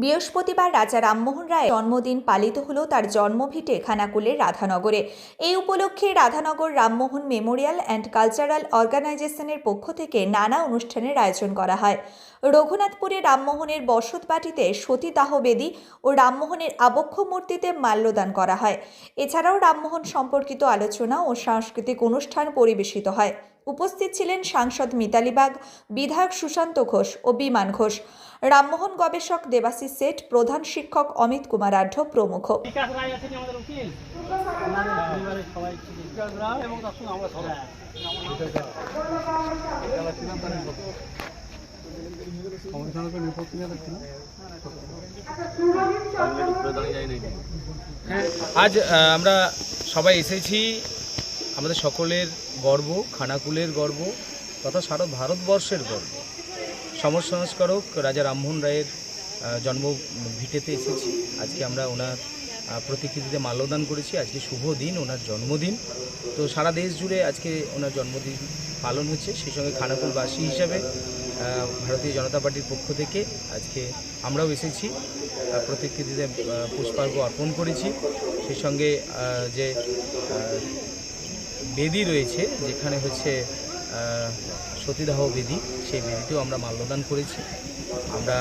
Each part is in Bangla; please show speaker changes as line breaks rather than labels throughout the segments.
বৃহস্পতিবার রাজা রামমোহন রায়ের জন্মদিন পালিত হলো তার জন্মভিটে খানাকুলের রাধানগরে। এই উপলক্ষে Radhanagar Rammohan memorial and cultural অর্গানাইজেশনের পক্ষ থেকে নানা অনুষ্ঠানের আয়োজন করা হয়। রঘুনাথপুরে রামমোহনের বসত বাটিতে সতীদাহ বেদী ও রামমোহনের আবক্ষ মূর্তিতে মাল্যদান করা হয়। এছাড়াও রামমোহন সম্পর্কিত আলোচনা ও সাংস্কৃতিক অনুষ্ঠান পরিবেশিত হয়। উপস্থিত ছিলেন সাংসদ মিতালি বাগ বিধায়ক সুশান্ত ঘোষ ও বিমান ঘোষ। রামমোহন গবেষক দেবাশিস সেঠ প্রধান শিক্ষক অমিত কুমার আঢ্য প্রমুখ।
বিকাশ রায় আছেন আমাদের উকিল? আমাদের পরিবারের সবাই ছিল বিকাশ রায় এবং তার সঙ্গে আমরা সবাই
আজ আমরা সবাই এসেছি আমাদের সকলের গর্ব, খানাকুলের গর্ব, তথা সারা ভারতবর্ষের গর্ব। সমর সংস্কারক রাজা রামমোহন রায়ের জন্ম ভিটেতে এসেছি। আজকে আমরা ওনার প্রতিকৃতিতে মাল্যদান করেছি। আজকে শুভ দিন, ওনার জন্মদিন। তো সারা দেশ জুড়ে আজকে ওনার জন্মদিন পালন হচ্ছে। সেই সঙ্গে খানাকুলবাসী হিসাবে ভারতীয় জনতা পার্টির পক্ষ থেকে আজকে আমরাও এসেছি। প্রতিকৃতিতে পুষ্পার্ঘ অর্পণ করেছি। সেই সঙ্গে যে বেদি রয়েছে, যেখানে হচ্ছে সতীদাহ বেদি। সেই বেদিতেও আমরা মাল্যদান করেছি। আমরা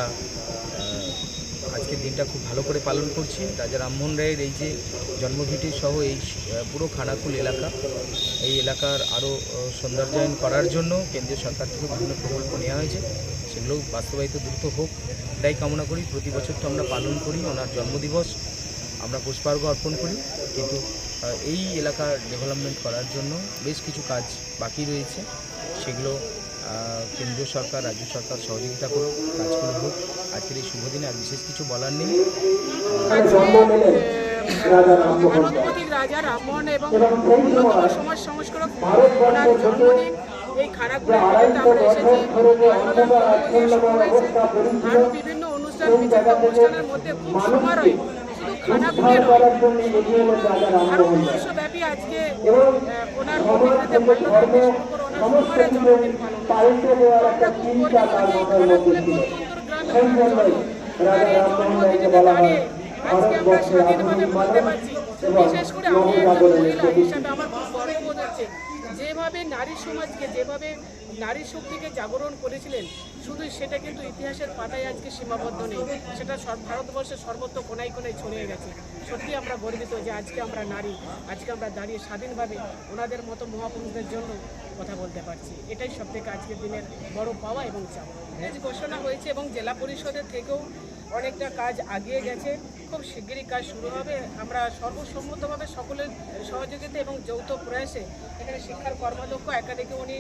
আজকের দিনটা খুব ভালো করে পালন করছি। রাজা রামমোহন রায়ের এই যে জন্মভিটি সহ এই পুরো খানাকুল এলাকা, এই এলাকার আরও সৌন্দর্যায়ন করার জন্য কেন্দ্রীয় সরকার থেকে বিভিন্ন প্রকল্প নেওয়া হয়েছে। সেগুলো বাস্তবায়িত দ্রুত হোক এটাই কামনা করি। প্রতি বছর তো আমরা পালন করি, ওনার জন্মদিবস। আমরা পুষ্পার্ঘ অর্পণ করি। কিন্তু এই এলাকার ডেভেলপমেন্ট করার জন্য বেশ কিছু কাজ বাকি রয়েছে। সেগুলো কেন্দ্রীয় সরকার, রাজ্য সরকার সহযোগিতা করুক, কাজগুলো হোক। আজকের এই শুভ দিনে আর বিশেষ কিছু বলার নেই।
ভারতপতি রাজা রামমোহন এবং অন্যতম সমাজ জন্মদিন এই ভিতরে আমরা বিভিন্ন অনুষ্ঠান বিচিত্র অনুষ্ঠানের মধ্যে খুব সমারোহে। খানাকুলে নয় ভারতবর্ষব্যাপী আজকে ওনার পারছি। বিশেষ করে আমি একজন হিসাবে আমার খুব গর্ববোধ হচ্ছে যেভাবে নারী সমাজকে, যেভাবে নারী শক্তিকে জাগরণ করেছিলেন, শুধু সেটা কিন্তু ইতিহাসের পাতায় আজকে সীমাবদ্ধ নেই। সেটা ভারতবর্ষের সর্বত্র কোনায় কোনায় ছড়িয়ে গেছে। সত্যি আমরা গর্বিত যে আজকে আমরা নারী, আজকে আমরা দাঁড়িয়ে স্বাধীনভাবে ওনাদের মতো মহাপুরুষদের জন্য কথা বলতে পারছি। এটাই সব থেকে আজকের দিনের বড় পাওয়া এবং চাওয়া। ঘোষণা হয়েছে এবং জেলা পরিষদের থেকেও অনেকটা কাজ আগিয়ে গেছে। খুব শিগগিরই কাজ শুরু হবে। আমরা সর্বসম্মতভাবে সকলের সহযোগিতা এবং যৌথ প্রয়াসে এখানে শিক্ষার কর্মাধ্যক্ষ, একাধিকে উনি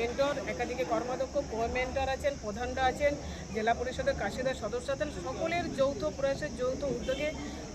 মেন্টর একাধিকে কর্মাধ্যক্ষ কো মেন্টর আছেন, প্রধানরা আছেন, জেলা পরিষদের কাশিদার সদস্য আছেন। সকলের যৌথ প্রয়াসের যৌথ উদ্যোগে